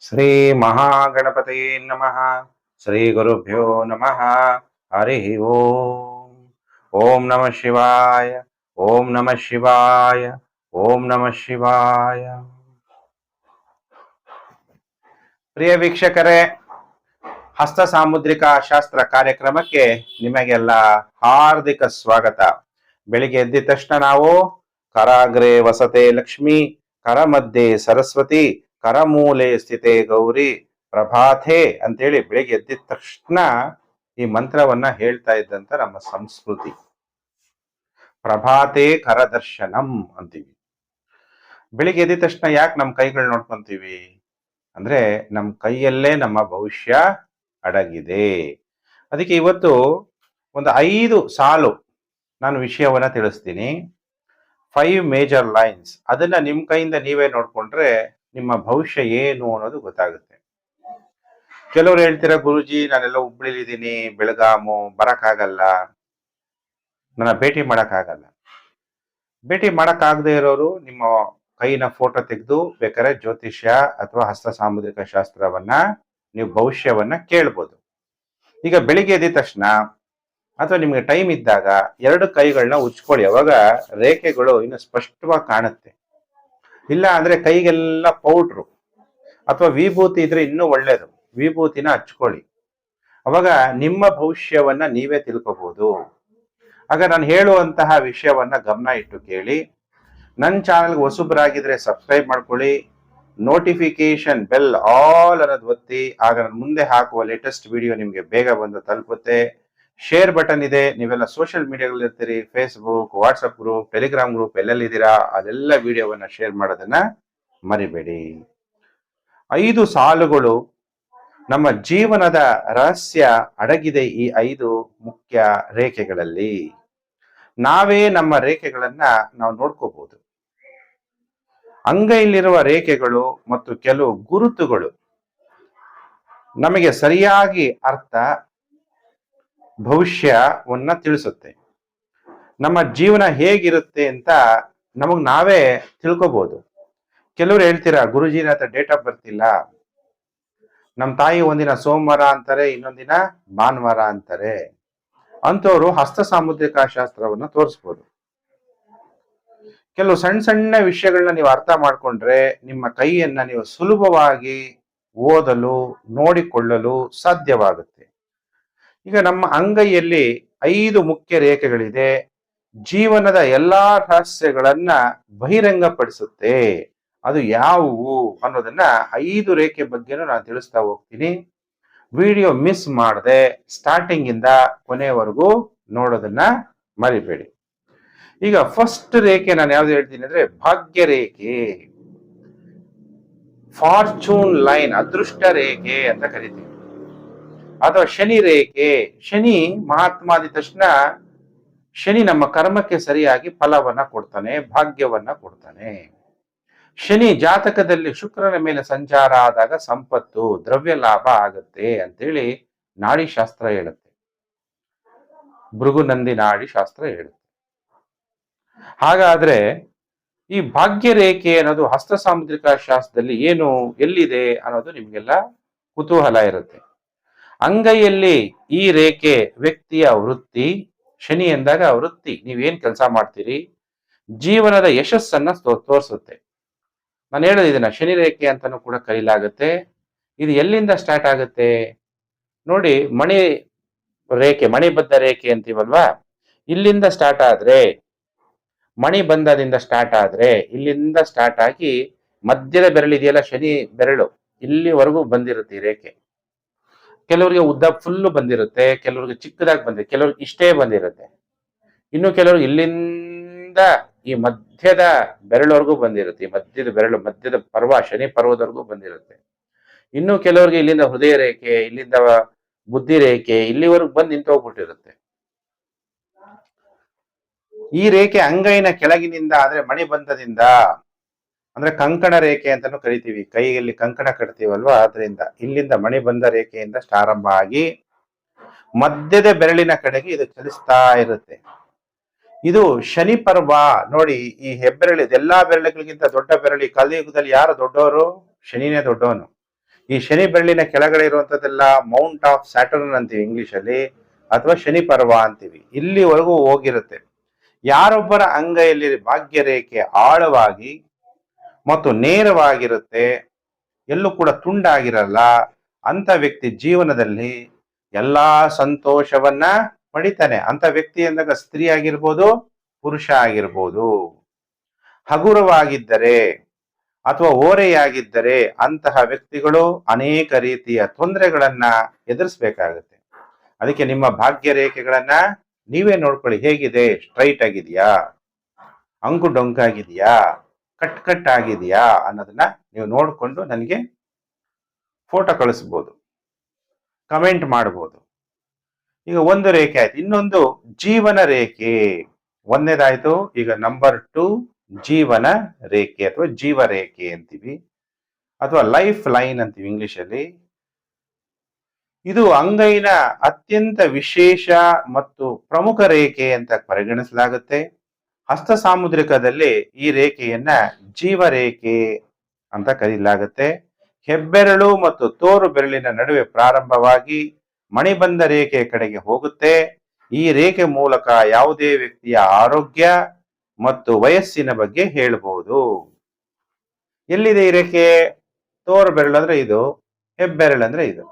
ಶ್ರೀ ಮಹಾಗಣಪತಿ ನಮಃ. ಶ್ರೀ ಗುರುಭ್ಯೋ ನಮಃ. ಹರಿ ಓಂ. ಓಂ ನಮಃ ಶಿವಾಯ. ಓಂ ನಮಃ ಶಿವಾಯ. ಓಂ ನಮಃ ಶಿವಾಯ. ಪ್ರಿಯ ವೀಕ್ಷಕರೇ, ಹಸ್ತ ಸಾಮುದ್ರಿಕ ಶಾಸ್ತ್ರ ಕಾರ್ಯಕ್ರಮಕ್ಕೆ ನಿಮಗೆಲ್ಲ ಹಾರ್ದಿಕ ಸ್ವಾಗತ. ಬೆಳಿಗ್ಗೆ ಎದ್ದಿದ ತಕ್ಷಣ ನಾವು ಕರಾಗ್ರೆ ವಸತೆ ಲಕ್ಷ್ಮಿ ಕರ ಮಧ್ಯೆ ಸರಸ್ವತಿ ಕರಮೂಲೆ ಸ್ಥಿತೆ ಗೌರಿ ಪ್ರಭಾತೆ ಅಂತೇಳಿ ಬೆಳಿಗ್ಗೆ ಎದ್ದಿದ ತಕ್ಷಣ ಈ ಮಂತ್ರವನ್ನ ಹೇಳ್ತಾ ಇದ್ದಂತ ನಮ್ಮ ಸಂಸ್ಕೃತಿ. ಪ್ರಭಾತೆ ಕರದರ್ಶನಂ ಅಂತೀವಿ. ಬೆಳಿಗ್ಗೆ ಎದ್ದ ತಕ್ಷಣ ಯಾಕೆ ನಮ್ಮ ಕೈಗಳು ನೋಡ್ಕೊಂತೀವಿ? ಅಂದ್ರೆ ನಮ್ಮ ಕೈಯಲ್ಲೇ ನಮ್ಮ ಭವಿಷ್ಯ ಅಡಗಿದೆ. ಅದಕ್ಕೆ ಇವತ್ತು ಒಂದು ಐದು ಸಾಲು ನಾನು ವಿಷಯವನ್ನ ತಿಳಿಸ್ತೀನಿ. ಫೈವ್ ಮೇಜರ್ ಲೈನ್ಸ್ ಅದನ್ನ ನಿಮ್ ಕೈಯಿಂದ ನೀವೇ ನೋಡ್ಕೊಂಡ್ರೆ ನಿಮ್ಮ ಭವಿಷ್ಯ ಏನು ಅನ್ನೋದು ಗೊತ್ತಾಗುತ್ತೆ. ಕೆಲವರು ಹೇಳ್ತೀರಾ, ಗುರುಜಿ, ನಾನೆಲ್ಲ ಹುಬ್ಳಿಲಿದ್ದೀನಿ, ಬೆಳಗಾಮು, ಬರಕ್ಕಾಗಲ್ಲ. ನನ್ನ ಭೇಟಿ ಮಾಡಕ್ಕಾಗಲ್ಲ. ಭೇಟಿ ಮಾಡಕ್ಕಾಗದೇ ಇರೋರು ನಿಮ್ಮ ಕೈನ ಫೋಟೋ ತೆಗೆದು, ಬೇಕಾದ್ರೆ ಜ್ಯೋತಿಷ್ಯ ಅಥವಾ ಹಸ್ತ ಸಾಮುದ್ರಿಕ ಶಾಸ್ತ್ರವನ್ನ, ನೀವು ಭವಿಷ್ಯವನ್ನ ಕೇಳ್ಬೋದು. ಈಗ ಬೆಳಿಗ್ಗೆ ಎದ್ದ ತಕ್ಷಣ ಅಥವಾ ನಿಮ್ಗೆ ಟೈಮ್ ಇದ್ದಾಗ ಎರಡು ಕೈಗಳನ್ನ ಉಚ್ಕೊಳ್ಳಿ. ಅವಾಗ ರೇಖೆಗಳು ಇನ್ನು ಸ್ಪಷ್ಟವಾಗಿ ಕಾಣುತ್ತೆ. ಇಲ್ಲ ಅಂದ್ರೆ ಕೈಗೆಲ್ಲ ಪೌಡ್ರು. ಅಥವಾ ವಿಭೂತಿ ಇದ್ರೆ ಇನ್ನೂ ಒಳ್ಳೇದು. ವಿಭೂತಿನ ಹಚ್ಕೊಳ್ಳಿ. ಅವಾಗ ನಿಮ್ಮ ಭವಿಷ್ಯವನ್ನ ನೀವೇ ತಿಳ್ಕೋಬಹುದು ಆಗ ನಾನು ಹೇಳುವಂತಹ ವಿಷಯವನ್ನ ಗಮನ ಇಟ್ಟು ಕೇಳಿ. ನನ್ನ ಚಾನಲ್ಗೆ ಹೊಸಬ್ರಾಗಿದ್ರೆ ಸಬ್ಸ್ಕ್ರೈಬ್ ಮಾಡ್ಕೊಳ್ಳಿ. ನೋಟಿಫಿಕೇಶನ್ ಬೆಲ್ ಆಲ್ ಅನ್ನೋದು ಒತ್ತಿ. ಆಗ ನಾನು ಮುಂದೆ ಹಾಕುವ ಲೇಟೆಸ್ಟ್ ವಿಡಿಯೋ ನಿಮಗೆ ಬೇಗ ಬಂದು ತಲುಪುತ್ತೆ. ಶೇರ್ ಬಟನ್ ಇದೆ. ನೀವೆಲ್ಲ ಸೋಷಿಯಲ್ ಮೀಡಿಯಾಗಳಲ್ಲಿ ಇರ್ತೀರಿ. Facebook WhatsApp group Telegram group ಎಲ್ಲೆಲ್ಲಿದ್ದೀರಾ? ಅದೆಲ್ಲ ವಿಡಿಯೋವನ್ನ ಶೇರ್ ಮಾಡೋದನ್ನ ಮರಿಬೇಡಿ. ಐದು ಸಾಲುಗಳು. ನಮ್ಮ ಜೀವನದ ರಹಸ್ಯ ಅಡಗಿದೆ ಈ ಐದು ಮುಖ್ಯ ರೇಖೆಗಳಲ್ಲಿ. ನಾವೇ ನಮ್ಮ ರೇಖೆಗಳನ್ನ ನಾವು ನೋಡ್ಕೋಬಹುದು ಅಂಗೈಲಿರುವ ರೇಖೆಗಳು ಮತ್ತು ಕೆಲವು ಗುರುತುಗಳು. ನಮಗೆ ಸರಿಯಾಗಿ ಅರ್ಥ ಭವಿಷ್ಯವನ್ನ ತಿಳಿಸುತ್ತೆ. ನಮ್ಮ ಜೀವನ ಹೇಗಿರುತ್ತೆ ಅಂತ ನಮಗ್ ನಾವೇ ತಿಳ್ಕೊಬಹುದು ಕೆಲವರು ಹೇಳ್ತೀರಾ ಗುರುಜಿನ ಹತ್ರ ಡೇಟ್ ಆಫ್ ಬರ್ತ್ ಇಲ್ಲ. ನಮ್ಮ ತಾಯಿ ಒಂದಿನ ಸೋಮವಾರ ಅಂತಾರೆ, ಇನ್ನೊಂದಿನ ಭಾನುವಾರ ಅಂತಾರೆ. ಅಂತವ್ರು ಹಸ್ತ ಸಾಮುದ್ರಿಕ ಶಾಸ್ತ್ರವನ್ನ ತೋರಿಸ್ಬೋದು. ಕೆಲವು ಸಣ್ಣ ಸಣ್ಣ ವಿಷಯಗಳನ್ನ ನೀವು ಅರ್ಥ ಮಾಡ್ಕೊಂಡ್ರೆ ನಿಮ್ಮ ಕೈಯನ್ನ ನೀವು ಸುಲಭವಾಗಿ ಓದಲು, ನೋಡಿಕೊಳ್ಳಲು ಸಾಧ್ಯವಾಗುತ್ತೆ. ಈಗ ನಮ್ಮ ಅಂಗೈಯಲ್ಲಿ ಐದು ಮುಖ್ಯ ರೇಖೆಗಳಿದೆ. ಜೀವನದ ಎಲ್ಲಾ ರಹಸ್ಯಗಳನ್ನ ಬಹಿರಂಗಪಡಿಸುತ್ತೆ. ಅದು ಯಾವುವು ಅನ್ನೋದನ್ನ ಐದು ರೇಖೆ ಬಗ್ಗೆನೂ ನಾನು ತಿಳಿಸ್ತಾ ಹೋಗ್ತೀನಿ. ವಿಡಿಯೋ ಮಿಸ್ ಮಾಡದೆ ಸ್ಟಾರ್ಟಿಂಗ್ ಇಂದ ಕೊನೆವರೆಗೂ ನೋಡೋದನ್ನ ಮರಿಬೇಡಿ. ಈಗ ಫಸ್ಟ್ ರೇಖೆ ನಾನು ಯಾವ್ದು ಹೇಳ್ತೀನಿ ಅಂದ್ರೆ ಭಾಗ್ಯ ರೇಖೆ. ಫಾರ್ಚೂನ್ ಲೈನ್ ಅದೃಷ್ಟ ರೇಖೆ ಅಂತ ಕರಿತೀವಿ. ಅಥವಾ ಶನಿ ರೇಖೆ, ಶನಿ ಮಹಾತ್ಮ ಆದ ತಕ್ಷಣ ಶನಿ ನಮ್ಮ ಕರ್ಮಕ್ಕೆ ಸರಿಯಾಗಿ ಫಲವನ್ನ ಕೊಡ್ತಾನೆ, ಭಾಗ್ಯವನ್ನ ಕೊಡ್ತಾನೆ. ಶನಿ ಜಾತಕದಲ್ಲಿ ಶುಕ್ರನ ಮೇಲೆ ಸಂಚಾರ ಆದಾಗ ಸಂಪತ್ತು, ದ್ರವ್ಯ ಲಾಭ ಆಗುತ್ತೆ ಅಂತೇಳಿ ನಾಡಿ ಶಾಸ್ತ್ರ ಹೇಳುತ್ತೆ. ಭೃಗುನಂದಿ ನಾಡಿ ಶಾಸ್ತ್ರ ಹೇಳುತ್ತೆ. ಹಾಗಾದ್ರೆ ಈ ಭಾಗ್ಯ ರೇಖೆ ಅನ್ನೋದು ಹಸ್ತ ಸಾಮುದ್ರಿಕ ಶಾಸ್ತ್ರದಲ್ಲಿ ಏನು ಎಲ್ಲಿದೆ ಅನ್ನೋದು ನಿಮ್ಗೆಲ್ಲ ಕುತೂಹಲ ಇರುತ್ತೆ. ಅಂಗೈಯಲ್ಲಿ ಈ ರೇಖೆ ವ್ಯಕ್ತಿಯ ವೃತ್ತಿ ಶನಿ ಎಂದಾಗ ವೃತ್ತಿ. ನೀವೇನ್ ಕೆಲಸ ಮಾಡ್ತೀರಿ? ಜೀವನದ ಯಶಸ್ಸನ್ನ ತೋರಿಸುತ್ತೆ. ನಾನು ಹೇಳೋದಿದನ್ನ ಶನಿ ರೇಖೆ ಅಂತಾನೂ ಕೂಡ ಕರೀಲಾಗುತ್ತೆ. ಇದು ಎಲ್ಲಿಂದ ಸ್ಟಾರ್ಟ್ ಆಗುತ್ತೆ? ನೋಡಿ, ಮಣಿ ರೇಖೆ, ಮಣಿಬದ್ಧ ರೇಖೆ ಅಂತೀವಲ್ವಾ? ಇಲ್ಲಿಂದ ಸ್ಟಾರ್ಟ್ ಆದ್ರೆ ಮಣಿ ಬಂಧದಿಂದ ಸ್ಟಾರ್ಟ್ ಆದ್ರೆ, ಇಲ್ಲಿಂದ ಸ್ಟಾರ್ಟ್ ಆಗಿ ಮಧ್ಯದ ಬೆರಳಿದೆಯಲ್ಲ ಶನಿ ಬೆರಳು, ಇಲ್ಲಿವರೆಗೂ ಬಂದಿರುತ್ತೆ ಈ ರೇಖೆ. ಕೆಲವರಿಗೆ ಉದ್ದ ಫುಲ್ಲು ಬಂದಿರುತ್ತೆ, ಕೆಲವರಿಗೆ ಚಿಕ್ಕದಾಗಿ ಬಂದಿರುತ್ತೆ ಕೆಲವ್ರಿಗೆ ಇಷ್ಟೇ ಬಂದಿರುತ್ತೆ. ಇನ್ನು ಕೆಲವರು ಇಲ್ಲಿಂದ ಈ ಮಧ್ಯದ ಬೆರಳವರೆಗೂ ಬಂದಿರುತ್ತೆ, ಈ ಮಧ್ಯದ ಬೆರಳು, ಮಧ್ಯದ ಪರ್ವ, ಶನಿ ಪರ್ವದವರೆಗೂ ಬಂದಿರುತ್ತೆ. ಇನ್ನು ಕೆಲವರಿಗೆ ಇಲ್ಲಿಂದ ಹೃದಯ ರೇಖೆ, ಇಲ್ಲಿಂದ ಬುದ್ಧಿ ರೇಖೆ, ಇಲ್ಲಿವರೆಗೂ ಬಂದು ನಿಂತೋಗ್ಬಿಟ್ಟಿರುತ್ತೆ ಈ ರೇಖೆ ಅಂಗೈನ ಕೆಳಗಿನಿಂದ, ಆದ್ರೆ ಮಣಿಬಂಧದಿಂದ ಅಂದ್ರೆ ಕಂಕಣ ರೇಖೆ ಅಂತಾನು ಕರಿತೀವಿ. ಕೈಯಲ್ಲಿ ಕಂಕಣ ಕಟ್ತೀವಲ್ವಾ? ಅದರಿಂದ ಇಲ್ಲಿಂದ ಮಣಿಬಂಧ ರೇಖೆಯಿಂದ ಪ್ರಾರಂಭ ಆಗಿ ಮಧ್ಯದ ಬೆರಳಿನ ಕಡೆಗೆ ಇದು ಚಲಿಸ್ತಾ ಇರುತ್ತೆ. ಇದು ಶನಿ ಪರ್ವ ನೋಡಿ ಈ ಹೆಬ್ಬೆರಳು ಎಲ್ಲಾ ಬೆರಳುಗಳಿಗಿಂತ ದೊಡ್ಡ ಬೆರಳಿ. ಕಲಿಯುಗದಲ್ಲಿ ಯಾರು ದೊಡ್ಡವರು? ಶನಿನೇ ದೊಡ್ಡವನು. ಈ ಶನಿ ಬೆರಳಿನ ಕೆಳಗಡೆ ಇರುವಂತದ್ದೆಲ್ಲ ಮೌಂಟ್ ಆಫ್ ಸ್ಯಾಟರ್ನ್ ಅಂತೀವಿ ಇಂಗ್ಲಿಷ್ ಅಲ್ಲಿ, ಅಥವಾ ಶನಿ ಪರ್ವ ಅಂತೀವಿ. ಇಲ್ಲಿವರೆಗೂ ಹೋಗಿರುತ್ತೆ. ಯಾರೊಬ್ಬರ ಅಂಗೈಯಲ್ಲಿ ಭಾಗ್ಯ ರೇಖೆ ಆಳವಾಗಿ ಮತ್ತು ನೇರವಾಗಿರುತ್ತೆ, ಎಲ್ಲೂ ಕೂಡ ತುಂಡಾಗಿರಲ್ಲ. ಅಂತ ವ್ಯಕ್ತಿ ಜೀವನದಲ್ಲಿ ಎಲ್ಲಾ ಸಂತೋಷವನ್ನ ಪಡಿತಾನೆ. ಅಂತ ವ್ಯಕ್ತಿ ಎಂದಾಗ ಸ್ತ್ರೀ ಆಗಿರ್ಬೋದು, ಪುರುಷ ಆಗಿರ್ಬೋದು. ಹಗುರವಾಗಿದ್ದರೆ ಅಥವಾ ಓರೆಯಾಗಿದ್ದರೆ ಅಂತಹ ವ್ಯಕ್ತಿಗಳು ಅನೇಕ ರೀತಿಯ ತೊಂದರೆಗಳನ್ನ ಎದುರಿಸ್ಬೇಕಾಗುತ್ತೆ. ಅದಕ್ಕೆ ನಿಮ್ಮ ಭಾಗ್ಯ ರೇಖೆಗಳನ್ನ ನೀವೇ ನೋಡ್ಕೊಳ್ಳಿ. ಹೇಗಿದೆ? ಸ್ಟ್ರೈಟ್ ಆಗಿದೆಯಾ? ಅಂಕು ಡೊಂಕಾಗಿದೆಯಾ? ಕಟ್ ಕಟ್ ಆಗಿದೆಯಾ ಅನ್ನೋದನ್ನ ನೀವು ನೋಡಿಕೊಂಡು ನನಗೆ ಫೋಟೋ ಕಳಿಸ್ಬೋದು. ಕಮೆಂಟ್ ಮಾಡ್ಬೋದು. ಈಗ ಒಂದು ರೇಖೆ ಆಯ್ತು. ಇನ್ನೊಂದು ಜೀವನ ರೇಖೆ. ಒಂದನೇದಾಯ್ತು ಈಗ ನಂಬರ್ ಟು ಜೀವನ ರೇಖೆ ಅಥವಾ ಜೀವ ರೇಖೆ ಅಂತೀವಿ. ಅಥವಾ ಲೈಫ್ ಲೈನ್ ಅಂತೀವಿ ಇಂಗ್ಲಿಷ್ ಅಲ್ಲಿ ಇದು ಅಂಗೈನ ಅತ್ಯಂತ ವಿಶೇಷ ಮತ್ತು ಪ್ರಮುಖ ರೇಖೆ ಅಂತ ಪರಿಗಣಿಸಲಾಗುತ್ತೆ. ಹಸ್ತ ಸಾಮುದ್ರಿಕದಲ್ಲಿ ಈ ರೇಖೆಯನ್ನ ಜೀವ ರೇಖೆ ಅಂತ ಕರೆಯಲಾಗುತ್ತೆ ಹೆಬ್ಬೆರಳು ಮತ್ತು ತೋರು ಬೆರಳಿನ ನಡುವೆ ಪ್ರಾರಂಭವಾಗಿ ಮಣಿಬಂಧ ರೇಖೆಯ ಕಡೆಗೆ ಹೋಗುತ್ತೆ. ಈ ರೇಖೆ ಮೂಲಕ ಯಾವುದೇ ವ್ಯಕ್ತಿಯ ಆರೋಗ್ಯ ಮತ್ತು ವಯಸ್ಸಿನ ಬಗ್ಗೆ ಹೇಳಬಹುದು ಎಲ್ಲಿದೆ ಈ ರೇಖೆ? ತೋರು ಬೆರಳು ಅಂದ್ರೆ ಇದು, ಹೆಬ್ಬೆರಳು ಅಂದ್ರೆ ಇದು.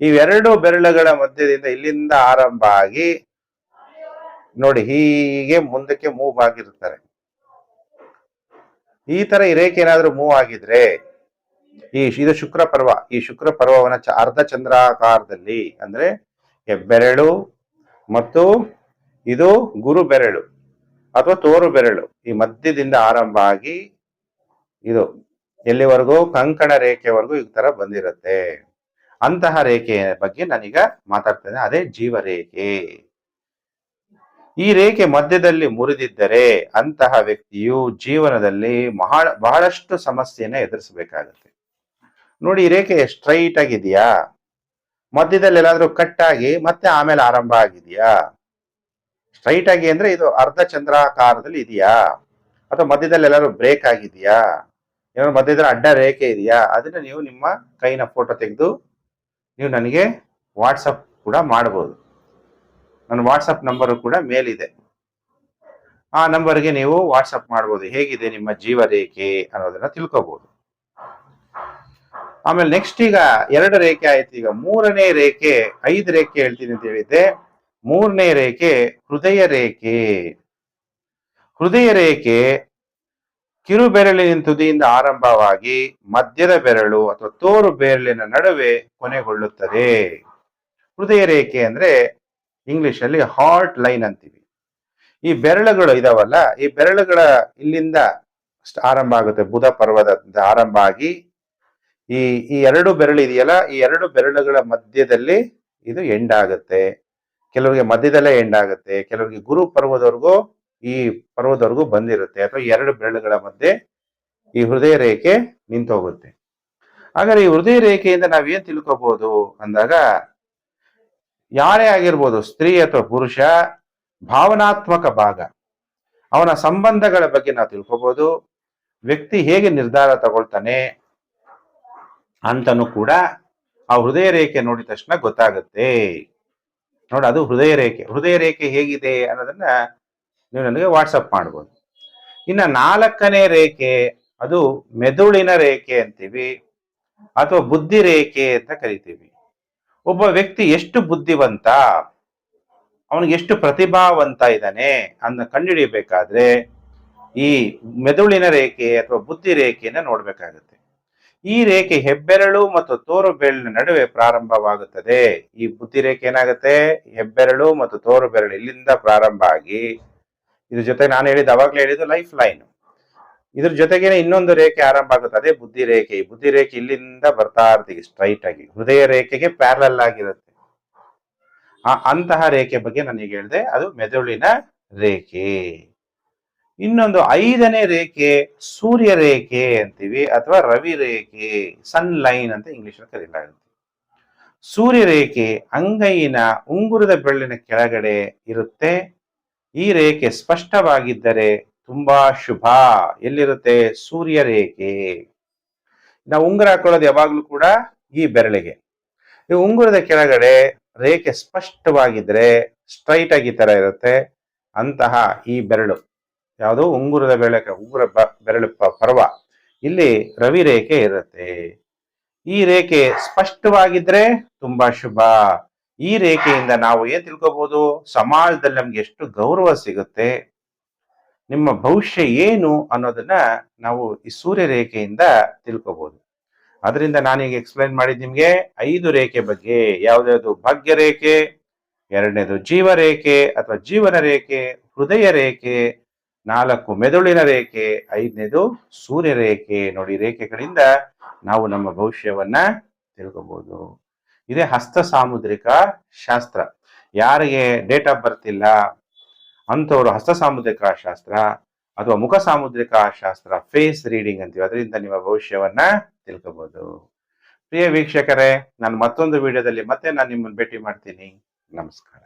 ಇವೆರಡು ಬೆರಳುಗಳ ಮಧ್ಯದಿಂದ ಇಲ್ಲಿಂದ ಆರಂಭ ಆಗಿ ನೋಡಿ, ಹೀಗೆ ಮುಂದಕ್ಕೆ ಮೂವ್ ಆಗಿರ್ತಾರೆ ಈ ತರ ಇರೇಕೆ ಏನಾದ್ರೂ ಮೂವ್ ಆಗಿದ್ರೆ, ಈ ಇದು ಶುಕ್ರ ಪರ್ವ, ಈ ಶುಕ್ರ ಪರ್ವವನ್ನ ಅರ್ಧ ಚಂದ್ರಾಕಾರದಲ್ಲಿ ಅಂದ್ರೆ ಹೆಬ್ಬೆರಳು ಮತ್ತು ಇದು ಗುರು ಬೆರಳು ಅಥವಾ ತೋರು ಬೆರಳು ಈ ಮಧ್ಯದಿಂದ ಆರಂಭ ಆಗಿ ಇದು ಎಲ್ಲಿವರೆಗೂ ಕಂಕಣ ರೇಖೆವರೆಗೂ ಈ ತರ ಬಂದಿರುತ್ತೆ. ಅಂತಹ ರೇಖೆಯ ಬಗ್ಗೆ ನಾನೀಗ ಮಾತಾಡ್ತೇನೆ. ಅದೇ ಜೀವ ರೇಖೆ ಈ ರೇಖೆ ಮಧ್ಯದಲ್ಲಿ ಮುರಿದಿದ್ದರೆ ಅಂತಹ ವ್ಯಕ್ತಿಯು ಜೀವನದಲ್ಲಿ ಬಹಳ ಬಹಳಷ್ಟು ಸಮಸ್ಯೆಯನ್ನ ಎದುರಿಸಬೇಕಾಗುತ್ತೆ. ನೋಡಿ, ಈ ರೇಖೆ ಸ್ಟ್ರೈಟ್ ಆಗಿದೆಯಾ? ಮಧ್ಯದಲ್ಲಿ ಎಲ್ಲಾದ್ರೂ ಕಟ್ ಆಗಿ ಮತ್ತೆ ಆಮೇಲೆ ಆರಂಭ ಆಗಿದೆಯಾ? ಸ್ಟ್ರೈಟ್ ಆಗಿ ಅಂದ್ರೆ ಇದು ಅರ್ಧ ಚಂದ್ರಾಕಾರದಲ್ಲಿ ಇದೆಯಾ? ಅಥವಾ ಮಧ್ಯದಲ್ಲಿ ಎಲ್ಲಾದ್ರೂ ಬ್ರೇಕ್ ಆಗಿದೆಯಾ? ಏನಾದ್ರು ಮಧ್ಯದಲ್ಲಿ ಅಡ್ಡ ರೇಖೆ ಇದೆಯಾ? ಅದನ್ನ ನೀವು ನಿಮ್ಮ ಕೈನ ಫೋಟೋ ತೆಗೆದು ನೀವು ನನಗೆ ವಾಟ್ಸಪ್ ಕೂಡ ಮಾಡಬಹುದು ನನ್ನ ವಾಟ್ಸಪ್ ನಂಬರು ಕೂಡ ಮೇಲಿದೆ. ಆ ನಂಬರ್ಗೆ ನೀವು ವಾಟ್ಸಪ್ ಮಾಡ್ಬೋದು. ಹೇಗಿದೆ ನಿಮ್ಮ ಜೀವ ರೇಖೆ ಅನ್ನೋದನ್ನ ತಿಳ್ಕೊಬಹುದು ಆಮೇಲೆ ನೆಕ್ಸ್ಟ್ ಈಗ ಎರಡು ರೇಖೆ ಆಯ್ತು. ಈಗ ಮೂರನೇ ರೇಖೆ, ಐದು ರೇಖೆ ಹೇಳ್ತೀನಿ ಅಂತ ಹೇಳಿದ್ದೆ. ಮೂರನೇ ರೇಖೆ ಹೃದಯ ರೇಖೆ. ಹೃದಯ ರೇಖೆ ಕಿರು ಬೆರಳಿನ ತುದಿಯಿಂದ ಆರಂಭವಾಗಿ ಮಧ್ಯದ ಬೆರಳು ಅಥವಾ ತೋರು ಬೆರಳಿನ ನಡುವೆ ಕೊನೆಗೊಳ್ಳುತ್ತದೆ. ಹೃದಯ ರೇಖೆ ಅಂದ್ರೆ ಇಂಗ್ಲಿಷ್ ಅಲ್ಲಿ ಹಾರ್ಟ್ ಲೈನ್ ಅಂತೀವಿ. ಈ ಬೆರಳುಗಳು ಇದಾವಲ್ಲ, ಈ ಬೆರಳುಗಳ ಇಲ್ಲಿಂದ ಆರಂಭ ಆಗುತ್ತೆ. ಬುಧ ಪರ್ವತದಿಂದ ಆರಂಭ ಆಗಿ ಈ ಈ ಎರಡು ಬೆರಳು ಇದೆಯಲ್ಲ, ಈ ಎರಡು ಬೆರಳುಗಳ ಮಧ್ಯದಲ್ಲಿ ಇದು ಎಂಡ್ ಆಗುತ್ತೆ. ಕೆಲವರಿಗೆ ಮಧ್ಯದಲ್ಲೇ ಎಂಡ್ ಆಗುತ್ತೆ. ಕೆಲವರಿಗೆ ಗುರು ಪರ್ವದವರೆಗೂ ಈ ಪರ್ವದವರೆಗೂ ಬಂದಿರುತ್ತೆ. ಅಥವಾ ಎರಡು ಬೆರಳುಗಳ ಮಧ್ಯೆ ಈ ಹೃದಯ ರೇಖೆ ನಿಂತೋಗುತ್ತೆ. ಹಾಗಾದ್ರೆ ಈ ಹೃದಯ ರೇಖೆಯಿಂದ ನಾವೇನ್ ತಿಳ್ಕೊಬಹುದು ಅಂದಾಗ ಯಾರೇ ಆಗಿರ್ಬೋದು, ಸ್ತ್ರೀ ಅಥವಾ ಪುರುಷ, ಭಾವನಾತ್ಮಕ ಭಾಗ. ಅವನ ಸಂಬಂಧಗಳ ಬಗ್ಗೆ ನಾವು ತಿಳ್ಕೊಬೋದು. ವ್ಯಕ್ತಿ ಹೇಗೆ ನಿರ್ಧಾರ ತಗೊಳ್ತಾನೆ ಅಂತನೂ ಕೂಡ ಆ ಹೃದಯ ರೇಖೆ ನೋಡಿದ ತಕ್ಷಣ ಗೊತ್ತಾಗುತ್ತೆ. ನೋಡಿ, ಅದು ಹೃದಯ ರೇಖೆ. ಹೃದಯ ರೇಖೆ ಹೇಗಿದೆ ಅನ್ನೋದನ್ನ ನೀವು ನನಗೆ ವಾಟ್ಸಪ್ ಮಾಡ್ಬೋದು. ಇನ್ನ ನಾಲ್ಕನೇ ರೇಖೆ, ಅದು ಮೆದುಳಿನ ರೇಖೆ ಅಂತೀವಿ, ಅಥವಾ ಬುದ್ಧಿ ರೇಖೆ ಅಂತ ಕರಿತೀವಿ. ಒಬ್ಬ ವ್ಯಕ್ತಿ ಎಷ್ಟು ಬುದ್ಧಿವಂತ, ಅವನಿಗೆ ಎಷ್ಟು ಪ್ರತಿಭಾವಂತ ಇದ್ದಾನೆ ಅನ್ನ ಕಂಡುಹಿಡಿಯಬೇಕಾದ್ರೆ ಈ ಮೆದುಳಿನ ರೇಖೆ ಅಥವಾ ಬುದ್ಧಿ ರೇಖೆಯನ್ನ ನೋಡ್ಬೇಕಾಗುತ್ತೆ. ಈ ರೇಖೆ ಹೆಬ್ಬೆರಳು ಮತ್ತು ತೋರು ಬೆರಳಿನ ನಡುವೆ ಪ್ರಾರಂಭವಾಗುತ್ತದೆ. ಈ ಬುದ್ಧಿ ರೇಖೆ ಏನಾಗುತ್ತೆ? ಹೆಬ್ಬೆರಳು ಮತ್ತು ತೋರು ಬೆರಳು ಇಲ್ಲಿಂದ ಪ್ರಾರಂಭ ಆಗಿ, ಇದ್ರ ಜೊತೆ ನಾನು ಹೇಳಿದ ಅವಾಗಲೇ ಹೇಳಿದ್ದು ಲೈಫ್ ಲೈನ್ ಇದ್ರ ಜೊತೆಗೇನೆ ಇನ್ನೊಂದು ರೇಖೆ ಆರಂಭ ಆಗುತ್ತೆ. ಅದೇ ಬುದ್ಧಿ ರೇಖೆ. ಬುದ್ಧಿ ರೇಖೆ ಇಲ್ಲಿಂದ ಬರ್ತಾ ಇರ್ತೀವಿ ಸ್ಟ್ರೈಟ್ ಆಗಿ. ಹೃದಯ ರೇಖೆಗೆ ಪ್ಯಾರಲಲ್ ಆಗಿರುತ್ತೆ. ಆ ಅಂತಹ ರೇಖೆ ಬಗ್ಗೆ ನನಗೆ ಹೇಳಿದೆ. ಅದು ಮೆದುಳಿನ ರೇಖೆ. ಇನ್ನೊಂದು ಐದನೇ ರೇಖೆ, ಸೂರ್ಯ ರೇಖೆ ಅಂತೀವಿ ಅಥವಾ ರವಿ ರೇಖೆ ಸನ್ ಲೈನ್ ಅಂತ ಇಂಗ್ಲಿಷ್ ಕರೀಲಾಗುತ್ತೆ ಸೂರ್ಯ ರೇಖೆ ಅಂಗೈನ ಉಂಗುರದ ಬೆಳ್ಳಿನ ಕೆಳಗಡೆ ಇರುತ್ತೆ. ಈ ರೇಖೆ ಸ್ಪಷ್ಟವಾಗಿದ್ದರೆ ತುಂಬಾ ಶುಭ. ಎಲ್ಲಿರುತ್ತೆ? ಸೂರ್ಯ ರೇಖೆ. ನಾವು ಉಂಗುರ ಹಾಕೊಳ್ಳೋದು ಯಾವಾಗ್ಲೂ ಕೂಡ ಈ ಬೆರಳಿಗೆ. ಈ ಉಂಗುರದ ಕೆಳಗಡೆ ರೇಖೆ ಸ್ಪಷ್ಟವಾಗಿದ್ರೆ ಸ್ಟ್ರೈಟ್ ಆಗಿ ತರ ಇರುತ್ತೆ. ಅಂತಹ ಈ ಬೆರಳು. ಯಾವುದು ಉಂಗುರದ ಬೆರಳ ಉಂಗುರ ಬೆರಳು ಪರ್ವ. ಇಲ್ಲಿ ರವಿ ರೇಖೆ ಇರುತ್ತೆ. ಈ ರೇಖೆ ಸ್ಪಷ್ಟವಾಗಿದ್ರೆ ತುಂಬಾ ಶುಭ. ಈ ರೇಖೆಯಿಂದ ನಾವು ಏನ್ ತಿಳ್ಕೋಬಹುದು ಸಮಾಜದಲ್ಲಿ ನಮ್ಗೆ ಎಷ್ಟು ಗೌರವ ಸಿಗುತ್ತೆ? ನಿಮ್ಮ ಭವಿಷ್ಯ ಏನು ಅನ್ನೋದನ್ನ ನಾವು ಈ ಸೂರ್ಯ ರೇಖೆಯಿಂದ ತಿಳ್ಕೊಬಹುದು ಅದರಿಂದ ನಾನೀಗ ಎಕ್ಸ್ಪ್ಲೈನ್ ಮಾಡಿದ್ ನಿಮ್ಗೆ ಐದು ರೇಖೆ ಬಗ್ಗೆ ಯಾವ್ದಾವುದು ಭಾಗ್ಯ ರೇಖೆ ಎರಡನೇದು ಜೀವ ರೇಖೆ ಅಥವಾ ಜೀವನ ರೇಖೆ, ಹೃದಯ ರೇಖೆ, ನಾಲ್ಕು ಮೆದುಳಿನ ರೇಖೆ, ಐದನೇದು ಸೂರ್ಯ ರೇಖೆ ನೋಡಿ ರೇಖೆಗಳಿಂದ ನಾವು ನಮ್ಮ ಭವಿಷ್ಯವನ್ನ ತಿಳ್ಕೋಬಹುದು ಇದೇ ಹಸ್ತ ಸಾಮುದ್ರಿಕ ಶಾಸ್ತ್ರ. ಯಾರಿಗೆ ಡೇಟ್ ಆಫ್ ಬರ್ತ್ ಇಲ್ಲ ಅಂಥವ್ರು ಹಸ್ತ ಸಾಮುದ್ರಿಕ ಶಾಸ್ತ್ರ ಅಥವಾ ಮುಖ ಸಾಮುದ್ರಿಕ ಶಾಸ್ತ್ರ ಫೇಸ್ ರೀಡಿಂಗ್ ಅಂತೀವಿ. ಅದರಿಂದ ನಿಮ್ಮ ಭವಿಷ್ಯವನ್ನ ತಿಳ್ಕೊಬಹುದು ಪ್ರಿಯ ವೀಕ್ಷಕರೇ, ನಾನು ಮತ್ತೊಂದು ವಿಡಿಯೋದಲ್ಲಿ ಮತ್ತೆ ನಾನು ನಿಮ್ಮನ್ನು ಭೇಟಿ ಮಾಡ್ತೀನಿ. ನಮಸ್ಕಾರ.